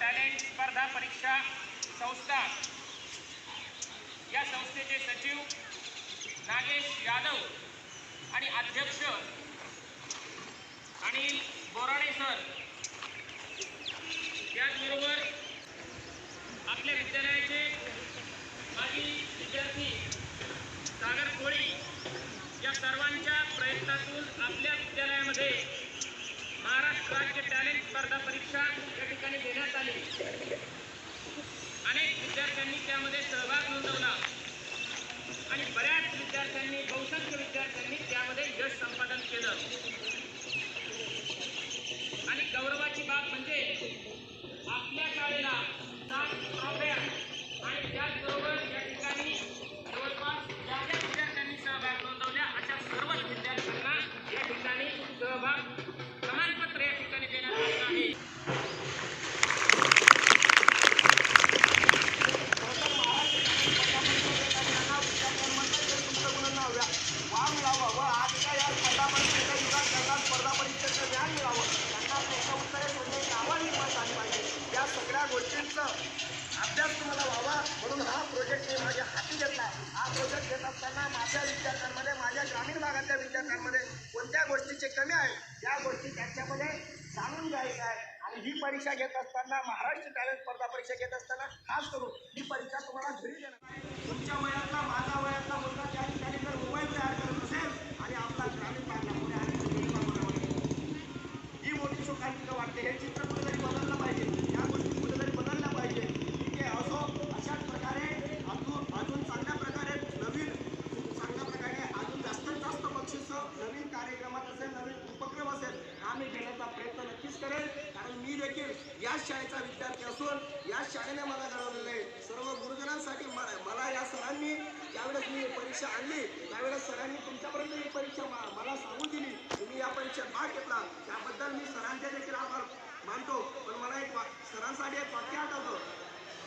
Talent स्पर्धा परीक्षा संस्था. या संस्थेचे सचिव नागेश यादव आणि अध्यक्ष अनिल बोराडे सर. त्याचबरोबर आपल्या विद्यालयाचे माजी विद्यार्थी सागर कोळी या सर्वांच्या प्रयत्नातून आपल्या विद्यालयामध्ये महाराष्ट्र राज्य टॅलेंट स्पर्धा परीक्षा ठिकाणी देण्यात आली. अनेक विद्यार्थ्यांनी त्यामध्ये सहभाग नोंदवला. आणि बऱ्याच विद्यार्थ्यांनी बहुसंख्य विद्यार्थ्यांनी त्यामध्ये यश संपादन केलं. आणि गौरवाची बाब म्हणजे आपल्या शाळेला सात ट्रॉफ्या आणि त्याचबरोबर या ठिकाणी जवळपास ज्ञान मिळावं त्यांना प्रश्न उत्तरे म्हणजे आवड निर्माण झाली पाहिजे या सगळ्या गोष्टींचा अभ्यास तुम्हाला व्हावा म्हणून हा प्रोजेक्ट मी माझ्या हाती घेतला हा प्रोजेक्ट घेत असताना माझ्या विद्यार्थ्यांमध्ये माझ्या ग्रामीण भागातल्या विद्यार्थ्यांमध्ये कोणत्या गोष्टीचे कमी आहे या गोष्टी त्यांच्यामध्ये जाणून घ्यायच्या आहे आणि ही परीक्षा घेत असताना महाराष्ट्र टॅलेंट स्पर्धा परीक्षा घेत असताना खास करून ही परीक्षा तुम्हाला घरी देणार तुमच्या वयात प्रयत्न करेल कारण मी देखील याच शाळेचा विद्यार्थी असून याच शाळेने मला घडवलेलं आहे. सर्व गुरुजनांसाठी मला मला या सरांनी ज्यावेळेस मी परीक्षा आणली त्यावेळेस सरांनी तुमच्यापर्यंत ही परीक्षा मा- मला सांगून दिली. तुम्ही या परीक्षेत भाग घेतला. त्याबद्दल मी सरांचे देखील आभार मानतो. पण मला एक सरांसाठी एक वाक्य आठवतं.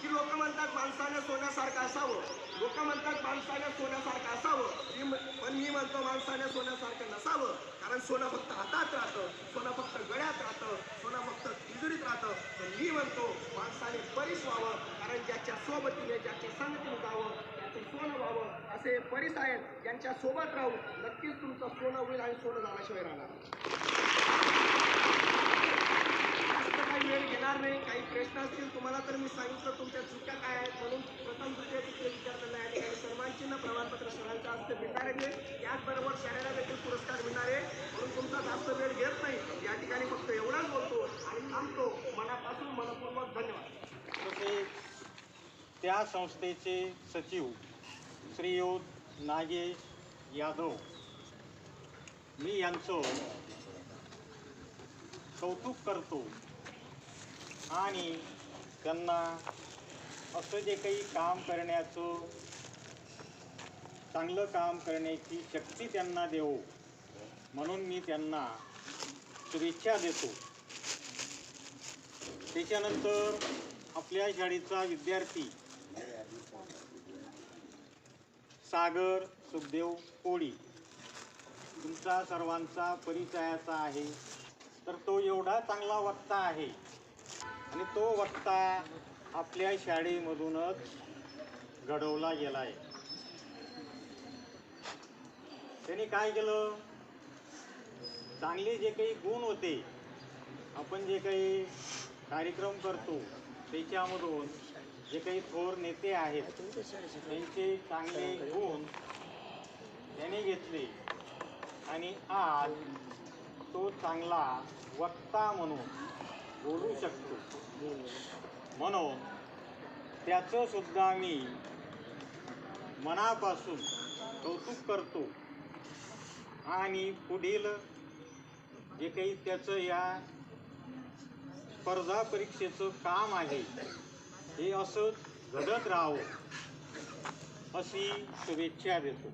की लोक म्हणतात माणसाने सोन्यासारखं असावं. लोक म्हणतात माणसाने सोन्यासारखं असावं. मी पण मी म्हणतो माणसाने सोन्यासारखं नसावं. कारण सोनं फक्त हातात राहतं सोनं फक्त गळ्यात राहतं सोनं फक्त तिजोरीत राहतं. पण मी म्हणतो माणसाने परीस व्हावं. कारण ज्याच्या सोबतीने ज्याच्या संगतीने जावं त्याचं सोनं व्हावं. असे परीस आहेत ज्यांच्या सोबत राहून नक्कीच तुमचं सोनं होईल आणि सोनं झाल्याशिवाय राहणार जास्त काही वेळ घेणार नाही काही प्रश्न असतील तुम्हाला तर मी सांगितलं तुमच्या चुका काय आहेत म्हणून प्रथम द्वितीय तृतीय विद्यार्थ्यांना या ठिकाणी ना प्रमाणपत्र सरांच्या हस्ते मिळणार आहे त्याचबरोबर शाळेला देखील पुरस्कार मिळणार आहे. म्हणून तुमचा जास्त वेळ घेत नाही. या ठिकाणी फक्त एवढाच बोलतो आणि थांबतो. मनापासून मनपूर्वक धन्यवाद. तसेच त्या संस्थेचे सचिव श्रीयुत नागेश यादव. मी यांचं कौतुक करतो. आणि त्यांना असं जे काही काम करण्याचं चांगलं काम करण्याची शक्ती त्यांना देऊ म्हणून मी त्यांना शुभेच्छा देतो. त्याच्यानंतर आपल्या शाळेचा विद्यार्थी सागर सुखदेव कोळी. तुमचा सर्वांचा परिचयाचा आहे. तर तो एवढा चांगला वक्ता आहे. आणि तो वक्ता आपल्या शाळेमधूनच घडवला गेला आहे त्यांनी काय केलं? चांगले जे काही गुण होते आपण जे काही कार्यक्रम करतो त्याच्यामधून जे काही थोर नेते आहेत त्यांचे चांगले गुण त्याने घेतले. आणि आज तो चांगला वक्ता म्हणून बोलू शकतो. म्हणून त्याचं सुद्धा मी मनापासून कौतुक करतो. आणि पुढील जे काही त्याचं या स्पर्धा परीक्षेचं काम आहे हे असं घडत राहावं अशी शुभेच्छा देतो.